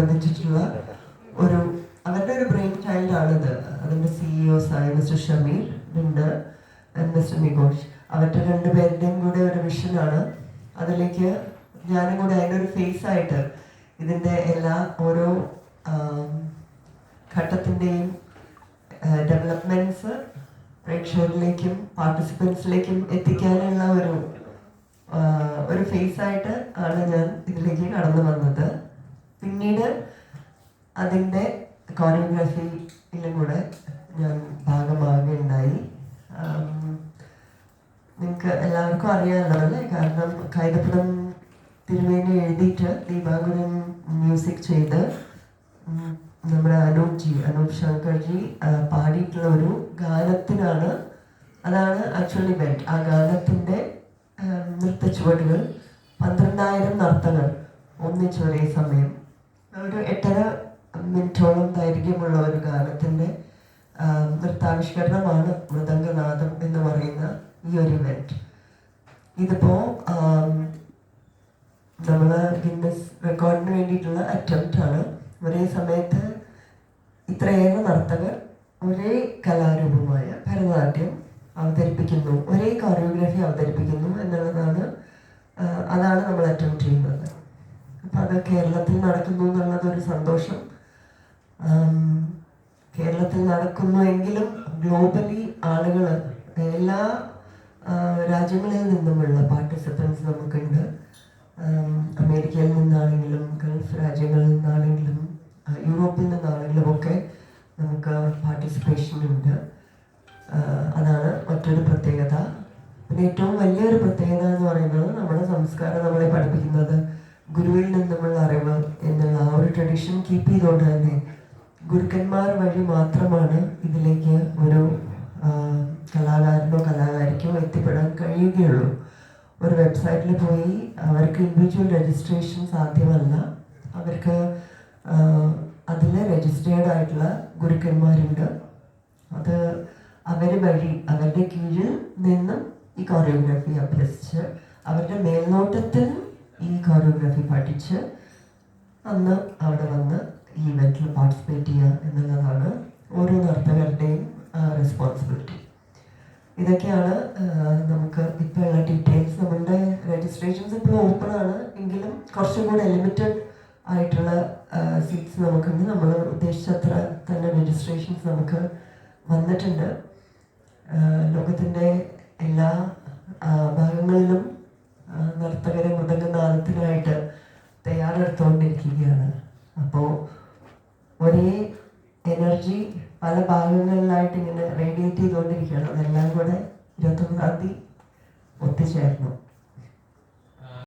ബന്ധിച്ചിട്ടുള്ള ഒരു അവരുടെ ഒരു ബ്രെയിൻ ചൈൽഡ് ആണിത്. അതിന്റെ സിഇഒസ് ആയ മിസ്റ്റർ ഷമീർ ഉണ്ട് മിസ്റ്റർ നിഗോഷ് അവരുടെ രണ്ടുപേരുടെയും കൂടെ ഒരു വിഷനാണ് അതിലേക്ക് ഞാനും കൂടെ അതിന്റെ ഒരു ഫേസ് ആയിട്ട് ഇതിന്റെ എല്ലാ ഓരോ ഘട്ടത്തിന്റെയും ഡെവലപ്മെന്റ്സ് പ്രേക്ഷകരിലേക്കും പാർട്ടിസിപ്പൻസിലേക്കും എത്തിക്കാനുള്ള ഒരു ഒരു ഫേസ് ആയിട്ട് ആണ് ഞാൻ ഇതിലേക്ക് കടന്നു വന്നത്. പിന്നീട് അതിന്റെ കോറിയോഗ്രാഫിയിലും കൂടെ ഞാൻ ഭാഗമാകുകയുണ്ടായി നിങ്ങൾക്ക് എല്ലാവർക്കും അറിയാമല്ലോ അല്ലേ കാരണം കൈതപ്പുറം തിരുവേണി എഴുതിയിട്ട് ദീപാകുരൻ മ്യൂസിക് ചെയ്ത് നമ്മുടെ അനൂപ് ജി അനൂപ് ശങ്കർജി ജി പാടിയിട്ടുള്ള ഒരു ഗാനത്തിനാണ് അതാണ് ആക്ച്വലി ബെൽറ്റ് ആ ഗാനത്തിന്റെ നൃത്തച്ചുവടുകൾ പന്ത്രണ്ടായിരം നർത്തകർ ഒന്നിച്ച് ഒരേ സമയം ഒരു എട്ടര മിനിറ്റോളം ദൈർഘ്യമുള്ള ഒരു ഗാനത്തിന്റെ നൃത്താവിഷ്കരണമാണ് മൃദംഗനാഥം എന്ന് പറയുന്ന ഈ ഒരു ഇവന്റ് ഇതിപ്പോ നമ്മൾ ഗിന്നസ് റെക്കോർഡിന് വേണ്ടിയിട്ടുള്ള അറ്റംപ്റ്റ് ആണ്. ഒരേ സമയത്ത് ഇത്രയേറെ നർത്തകർ ഒരേ കലാരൂപമായ ഭരതനാട്യം അവതരിപ്പിക്കുന്നു ഒരേ കോറിയോഗ്രാഫി അവതരിപ്പിക്കുന്നു എന്നുള്ളതാണ് അതാണ് നമ്മൾ അറ്റംപ്റ്റ് ചെയ്യുന്നത്. അത് കേരളത്തിൽ നടക്കുന്നു എന്നുള്ളത് ഒരു സന്തോഷം കേരളത്തിൽ നടക്കുന്നു എങ്കിലും ഗ്ലോബലി ആളുകൾ എല്ലാ രാജ്യങ്ങളിൽ നിന്നുമുള്ള പാർട്ടിസിപ്പൻസ് നമുക്കുണ്ട്. അമേരിക്കയിൽ നിന്നാണെങ്കിലും ഗൾഫ് രാജ്യങ്ങളിൽ നിന്നാണെങ്കിലും യൂറോപ്പിൽ നിന്നാണെങ്കിലും ഒക്കെ നമുക്ക് പാർട്ടിസിപ്പേഷൻ ഉണ്ട്. അതാണ് മറ്റൊരു പ്രത്യേകത. പിന്നെ ഏറ്റവും വലിയൊരു പ്രത്യേകത എന്ന് പറയുന്നത് നമ്മുടെ സംസ്കാരം നമ്മളെ പഠിപ്പിക്കുന്നത് ഗുരുവിൽ നിന്നുമുള്ള അറിവ് എന്നുള്ള ആ ഒരു ട്രഡീഷൻ കീപ്പ് ചെയ്തുകൊണ്ട് തന്നെ ഗുരുക്കന്മാർ വഴി മാത്രമാണ് ഇതിലേക്ക് ഒരു കലാകാരനോ കലാകാരിക്കോ എത്തിപ്പെടാൻ കഴിയുകയുള്ളൂ. ഒരു വെബ്സൈറ്റിൽ പോയി അവർക്ക് ഇൻഡിവിജ്വൽ രജിസ്ട്രേഷൻ സാധ്യമല്ല. അവർക്ക് അതിൽ രജിസ്റ്റേർഡ് ആയിട്ടുള്ള ഗുരുക്കന്മാരുണ്ട്. അത് അവർ വഴി അവരുടെ കീഴിൽ നിന്നും ഈ കോറിയോഗ്രാഫി അഭ്യസിച്ച് അവരുടെ മേൽനോട്ടത്തിൽ ഈ കോറിയോഗ്രാഫി പഠിച്ച് അന്ന് അവിടെ വന്ന് ഈ ഇവന്റിൽ പാർട്ടിസിപ്പേറ്റ് ചെയ്യുക എന്നുള്ളതാണ് ഓരോ നർത്തകരുടെയും റെസ്പോൺസിബിലിറ്റി ഇതൊക്കെയാണ് നമുക്ക് ഇപ്പോൾ ഉള്ള ഡീറ്റെയിൽസ് നമ്മളുടെ രജിസ്ട്രേഷൻസ് ഇപ്പോഴും ഓപ്പൺ ആണ്. എങ്കിലും കുറച്ചും കൂടെ ലിമിറ്റഡ് ആയിട്ടുള്ള സീറ്റ്സ് നമുക്കുണ്ട്. നമ്മൾ ഉദ്ദേശിച്ചത്ര തന്നെ രജിസ്ട്രേഷൻസ് നമുക്ക് വന്നിട്ടുണ്ട്. ലോകത്തിന്റെ എല്ലാ ഭാഗങ്ങളിലും നർത്തകരെ മൃദംഗനാദത്തിനായിട്ട് തയ്യാറെടുത്തുകൊണ്ടിരിക്കുകയാണ്. അപ്പോൾ ഒരേ എനർജി പല ഭാഗങ്ങളിലായിട്ട് ഇങ്ങനെ റേഡിയേറ്റ് ചെയ്തുകൊണ്ടിരിക്കുകയാണ്. അതെല്ലാം കൂടെ ഇരുപത്തൊമ്പതാം തീയതി ഒത്തുചേർന്നു.